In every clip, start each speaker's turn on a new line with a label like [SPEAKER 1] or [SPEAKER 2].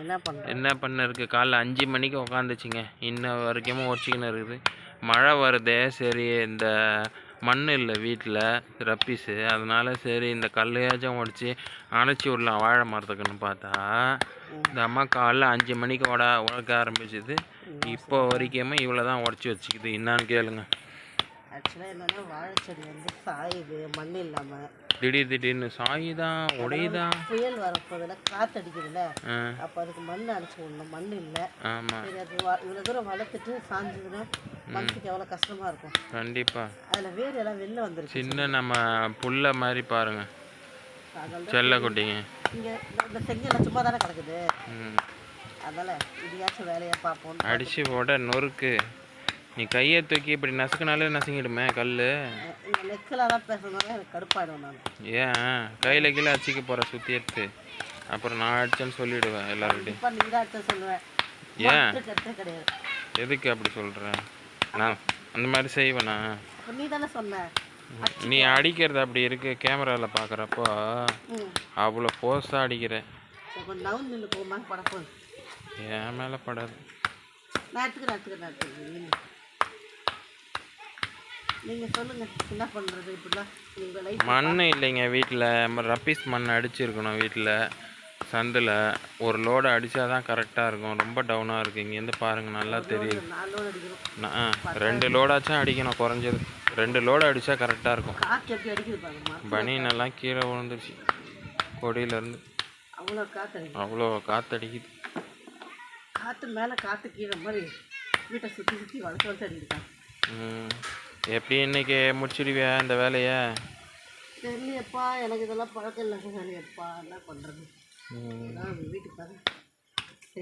[SPEAKER 1] என்ன பண்ணுறேன்
[SPEAKER 2] என்ன பண்ண இருக்கு காலைல அஞ்சு மணிக்கு உக்காந்துச்சுங்க. இன்ன வரைக்கும் உடச்சிக்கின்னு இருக்குது. மழை வருதே சரி இந்த மண் இல்லை வீட்டில் ரப்பீஸு. அதனால சரி இந்த கல்லையாச்சும் உடச்சி அணைச்சி விடலாம் வாழை மரத்துக்குன்னு பார்த்தா. இந்த அம்மா காலைல அஞ்சு மணிக்கு உட உடக்க ஆரம்பிச்சது. இப்போ வரைக்குமே இவ்வளோ தான் உடச்சி வச்சுக்குது. என்னான்னு கேளுங்க.
[SPEAKER 1] ஆக்சுவலாக என்னென்னா வாழைச்செடி வந்து சாயுது மண் இல்லாமல்
[SPEAKER 2] திடீர் திடீர்னு சாயுதான் உடையுதான்
[SPEAKER 1] புயல் வரப்போதில் காற்று அடிக்குதுல்ல அப்போ அதுக்கு மண் அடிச்சு விடணும். மண் இல்லை.
[SPEAKER 2] ஆமாம்
[SPEAKER 1] இவ்வளோ தூரம் வளர்த்துட்டு சாஞ்சதுன்னா மனசுக்கு எவ்வளோ கஷ்டமாக இருக்கும்.
[SPEAKER 2] கண்டிப்பாக
[SPEAKER 1] அதில் வேர் எல்லாம் வெளில வந்துருச்சு.
[SPEAKER 2] சின்ன நம்ம புல்லை மாதிரி பாருங்க. செல்ல குட்டிங்க.
[SPEAKER 1] இங்கே இந்த செங்கல் சும்மா தானே கிடக்குது. அதனால் இதையாச்சும் வேலையை பார்ப்போம்
[SPEAKER 2] அடிச்சு போட நொறுக்கு. நீ கையை தூக்கி இப்படி நசுக்குனாலே நசுங்கிடுமே கல்
[SPEAKER 1] நெக்கலெல்லாம் பேசுறதுனால எனக்கு கடுப்பாயிடும் நான்.
[SPEAKER 2] ஏன்? கையில் கீழே அடிச்சிக்க போகிற சுற்றி எடுத்து. அப்புறம் நான் அடிச்சேன்னு சொல்லிடுவேன் எல்லாருக்கிட்டையும்
[SPEAKER 1] இப்போ நீ தான் அடுத்து சொல்லுவேன்.
[SPEAKER 2] ஏன்?
[SPEAKER 1] கிடையாது.
[SPEAKER 2] எதுக்கு அப்படி சொல்கிறேன் நான் அந்த மாதிரி செய்வேனா?
[SPEAKER 1] நீ தானே சொன்ன.
[SPEAKER 2] நீ அடிக்கிறது அப்படி இருக்கு கேமராவில் பார்க்குறப்போ அவ்வளோ போஸ்டாக அடிக்கிற என் மேலே படாது.
[SPEAKER 1] நான் எடுத்துக்கிறேன் எடுத்துக்கிறேன் எடுத்துக்கிறேன். நீங்கள் சொல்லுங்கள் என்ன பண்ணுறது இப்படிலாம்? உங்கள் லைஃப்
[SPEAKER 2] மண் இல்லைங்க வீட்டில் ரப்பீஸ் மண் அடிச்சிருக்கணும் வீட்டில் சந்தில். ஒரு லோடு அடித்தா தான் கரெக்டாக இருக்கும். ரொம்ப டவுனாக இருக்குது இங்கேருந்து பாருங்கள் நல்லா தெரியுது. நான் ஆ, ரெண்டு லோடாச்சும் அடிக்கணும் குறைஞ்சது. ரெண்டு லோடு அடித்தா கரெக்டாக இருக்கும்.
[SPEAKER 1] காற்று எப்படி அடிக்குது பாருங்கம்மா
[SPEAKER 2] பனியன் எல்லாம் கீழே விழுந்துருச்சு. கொடியிலேருந்து.
[SPEAKER 1] அவ்வளோ காற்று அடிக்குது.
[SPEAKER 2] அவ்வளோ காற்றடிக்குது
[SPEAKER 1] காற்று மேலே காற்று கீழே மாதிரி வீட்டை சுற்றி சுற்றி வளர்த்து வளர்த்து அடிக்குதுக்கா
[SPEAKER 2] ம். எப்படி இன்னைக்கு முடிச்சிடுவியா இந்த வேலையை?
[SPEAKER 1] தெரியலையப்பா எனக்கு இதெல்லாம் பழக்கம் இல்லை தெரியலையப்பா என்ன பண்ணுறது வீட்டுக்கு பாரு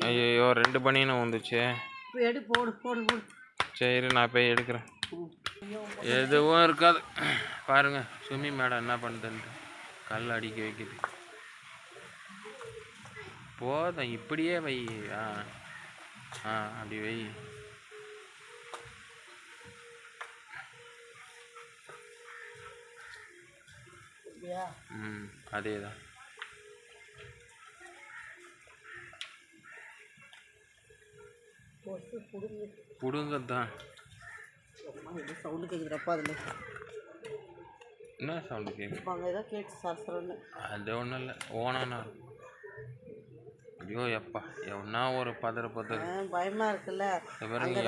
[SPEAKER 2] ஐயோ ரெண்டு பனியனும் வந்துச்சு.
[SPEAKER 1] இப்போ எடு போடு போடு போடு.
[SPEAKER 2] சரி நான் போய் எடுக்கிறேன். எதுவும் இருக்காது. பாருங்க சுமி மேடம் என்ன பண்ணுதுன்ட்டு கல் அடிக்க வைக்குது. போதும் இப்படியே வை. ஆ ஆ அப்படி வை. ம் அதே தான்
[SPEAKER 1] பிடுங்கு
[SPEAKER 2] தான்
[SPEAKER 1] சவுண்டு கேட்குதுறப்பா அதில்?
[SPEAKER 2] என்ன சவுண்டு கேட்குது
[SPEAKER 1] அங்கே ஏதோ கேட்டு சரசரன்னு
[SPEAKER 2] அது ஒன்றும் இல்லை ஓனானா. ஐயோ எப்பா எவனா ஒரு பதற பதற.
[SPEAKER 1] பயமா இருக்குல்ல.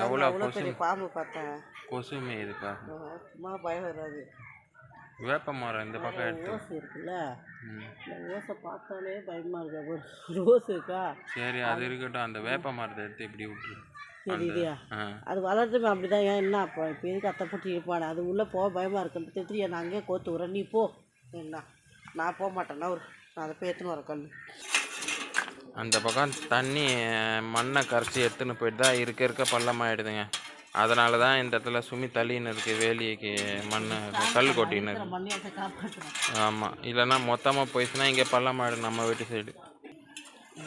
[SPEAKER 2] எவ்வளோ
[SPEAKER 1] அவ்வளோ
[SPEAKER 2] கொசு
[SPEAKER 1] பாம்பு பார்த்தேன்.
[SPEAKER 2] கொசு மேயுது பாருங்க.
[SPEAKER 1] ஆ, சும்மா பயம் வராது.
[SPEAKER 2] வேப்ப மரம் இந்த பக்கம் எடுத்து.
[SPEAKER 1] ரோஸ் இருக்குல்ல? இந்த ரோஸை பார்த்தாலே பயமா இருக்கு? ஒரு ரோஸ் இருக்கா?
[SPEAKER 2] சரி அது இருக்கட்டும். அந்த வேப்ப மரத்தை எடுத்து இப்படி விட்டுரு. ஆ.
[SPEAKER 1] அது வளர்த்துமே அப்படி தான் ஏன் என்ன அப்போ? இப்போ எதுக்கு அத்தை போட்டு இருப்பானே அது உள்ளே போக பயமாக இருக்குன்னு தெரியா நான் அங்கேயே கோத்து விட்றேன். நீ போ. என்ன? நான் போக மாட்டேன்னா ஒரு நான் அதை போய் எடுத்துன்னு வரேன் கல்
[SPEAKER 2] அந்த பக்கம் தண்ணி மண்ணை கரைச்சி எடுத்துன்னு போயிட்டு தான் இருக்க இருக்க பள்ளமாயிடுதுங்க அதனால தான் இந்த இடத்துல சுமி தள்ளின்னு இருக்கு வேலிக்கு மண் கல் கொட்டின்னு இருக்கு ஆமாம் இல்லைன்னா மொத்தமாக போயிடுச்சுன்னா இங்கே பள்ளமாயிடும் நம்ம வீட்டு சைடு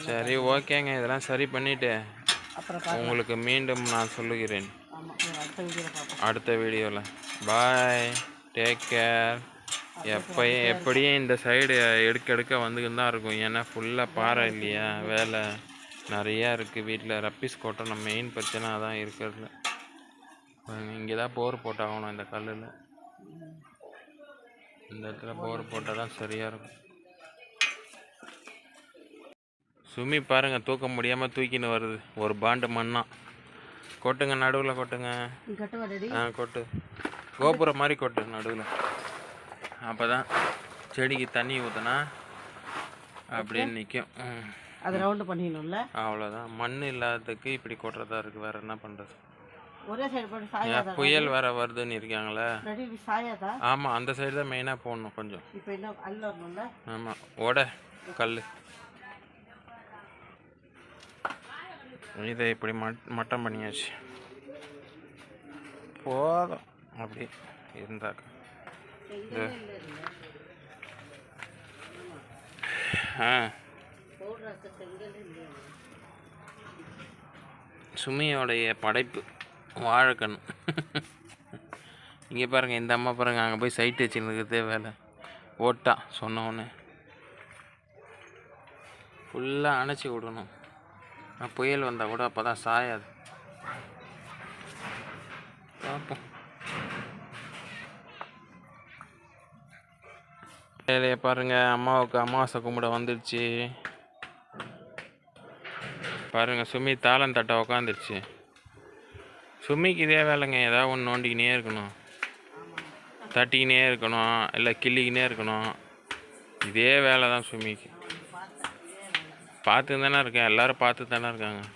[SPEAKER 2] சரி ஓகேங்க. இதெல்லாம் சரி பண்ணிவிட்டு உங்களுக்கு மீண்டும் நான் சொல்லுகிறேன்.
[SPEAKER 1] அடுத்த வீடியோவில்
[SPEAKER 2] பாய் டேக் கேர் எப்பயும் எப்படியும் இந்த சைடு எடுக்க எடுக்க வந்துக்கிட்டு தான் இருக்கும். ஏன்னா ஃபுல்லாக பாறை இல்லையா? வேலை நிறையா இருக்குது வீட்டில் ரப்பீஸ் கொட்டணும். மெயின் பிரச்சனை அதான் இருக்கிறதுல இங்கே தான் போர் போட்டாகணும் இந்த கல்லில். இந்த இடத்துல போர் போட்டால் தான் சரியாக இருக்கும். சுமி பாருங்க தூக்க முடியாமல் தூக்கின்னு வருது. ஒரு பாண்டு மண்ணா. கொட்டுங்க நடுவில் கொட்டுங்க. ஆ கொட்டு. கோபுரம் மாதிரி கொட்டு நடுவில். அப்போ தான் செடிக்கு தண்ணி ஊற்றினா அப்படியே நிற்கும்
[SPEAKER 1] அது ரவுண்டு பண்ணிடணும்ல?
[SPEAKER 2] அவ்வளோதான் மண் இல்லாததுக்கு இப்படி கொட்டுறதா இருக்குது வேறு என்ன பண்ணுறது
[SPEAKER 1] ஒரே சைடு போட்டு சாயாதா
[SPEAKER 2] புயல் வேற வருதுன்னு இருக்காங்களே.
[SPEAKER 1] இப்படி சாயாதா
[SPEAKER 2] ஆமாம் அந்த சைடு தான் மெயினாக போடணும் கொஞ்சம்.
[SPEAKER 1] இப்போ என்ன அள்ள வரணும்ல?
[SPEAKER 2] ஆமாம் ஓட கல் இதை இப்படி மட் மட்டம் பண்ணியாச்சு. போதும் அப்படி இருந்தாக்க. ஆ. சுமியோடைய படைப்பு. வாழைக்கண் இங்கே பாருங்கள் இந்த அம்மா பாருங்கள் அங்கே போய் சைட் வச்சுருக்கிறதே வேலை. ஓட்டா சொன்ன உடனே. ஃபுல்லாக அணைச்சி விடணும். புயல் வந்தால் கூட அப்போ தான் சாயாது. பார்ப்போம். வேலையை பாருங்கள் அம்மாவுக்கு அமாவாசை கும்பிட வந்துடுச்சு பாருங்கள் சுமி தாளம் தட்ட உக்காந்துருச்சு. சுமிக்கு இதே வேலைங்க. ஏதாவது ஒன்று நோண்டிக்கினே இருக்கணும். தட்டிக்கினே இருக்கணும். இல்லை கிள்ளிக்கினே இருக்கணும். இதே வேலை தான் சுமிக்கு பார்த்து தானே இருக்கேன். எல்லோரும் பார்த்து தானே இருக்காங்க.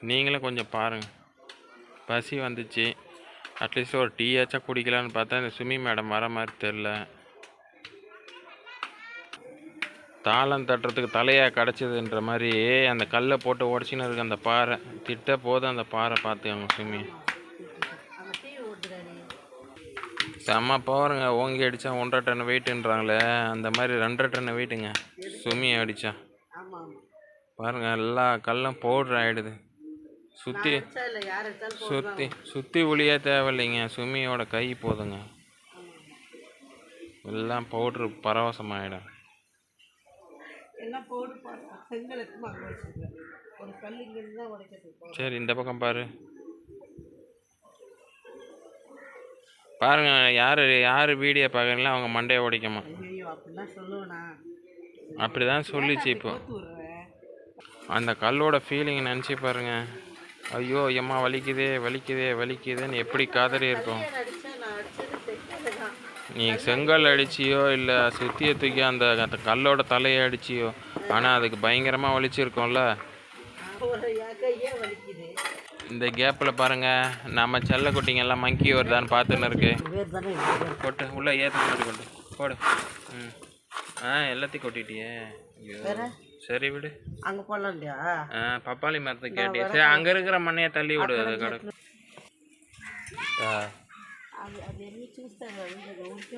[SPEAKER 2] நீங்களும் கொஞ்சம் பாருங்கள் பசி வந்துச்சு. அட்லீஸ்ட் ஒரு டீயாச்சும் குடிக்கலான்னு பார்த்தா இந்த சுமி மேடம் வர மாதிரி தெரில தாளம் தட்டுறதுக்கு தலையாக கிடச்சிதுன்ற மாதிரி அந்த கல்லை போட்டு உடச்சின்னு இருக்கு அந்த பாறை. திட்ட போதும் அந்த பாறை பார்த்துக்கோங்க சுமி. செம்ம பவருங்க ஓங்கி அடித்தா ஒன்றரை டன் வெயிட்டுன்றாங்களே அந்த மாதிரி ரெண்டரை டன் வெயிட்டுங்க சுமி அடித்தா பாருங்க எல்லா கல்லும் பவுட்ரு ஆகிடுது சுற்றி சுற்றி சுற்றி ஒளியே தேவையில்லைங்க. சுமியோட கை போதுங்க. எல்லாம் பவுட்ரு பரவசமாகிடும்
[SPEAKER 1] எல்லாம் போடு செங்கல் எடுத்து அங்கே வச்சுருக்கேன் ஒரு கல் இங்கிருந்து தான் உடைக்கிறதுக்கு
[SPEAKER 2] சரி இந்த பக்கம் பாரு. பாருங்க யார் யார் வீடியோ பார்க்கறீங்களோ அவங்க மண்டையை உடைக்குமா.
[SPEAKER 1] ஐயோ அப்படிலாம் சொல்லுவேண்ணா
[SPEAKER 2] அப்படி தான் சொல்லிச்சு இப்போ. அந்த கல்லோட ஃபீலிங் நினச்சி பாருங்க. ஐயோ எம்மா வலிக்குதே வலிக்குதே வலிக்குதேன்னு எப்படி காதறி இருக்கும்
[SPEAKER 1] அடித்தா நான் அடிச்சது செங்கல் தான்
[SPEAKER 2] நீ செங்கல் அடிச்சியோ இல்லை சுத்தியை தூக்கி அந்த அந்த கல்லோட தலையை அடிச்சியோ ஆனால் அதுக்கு பயங்கரமாக வலிச்சிருக்கோம்ல. இந்த கேப்பில் பாருங்க நம்ம செல்ல குட்டிங்கெல்லாம் மங்கி வருதான்னு பார்த்துன்னு இருக்கு. கொட்டு உள்ளே ஏற்ற முன்னாடி கொண்டு போடு. ம். ஆ எல்லாத்தையும் கொட்டிட்டியே. சரி விடு.
[SPEAKER 1] அங்கே போடலாம் இல்லையா?
[SPEAKER 2] ஆ பப்பாளி மரத்தை கேட்டியே. சரி அங்கே இருக்கிற மண்ணையை தள்ளி விடு அது கடை.
[SPEAKER 1] అవి అవన్నీ చూస్తాను. ఊరికే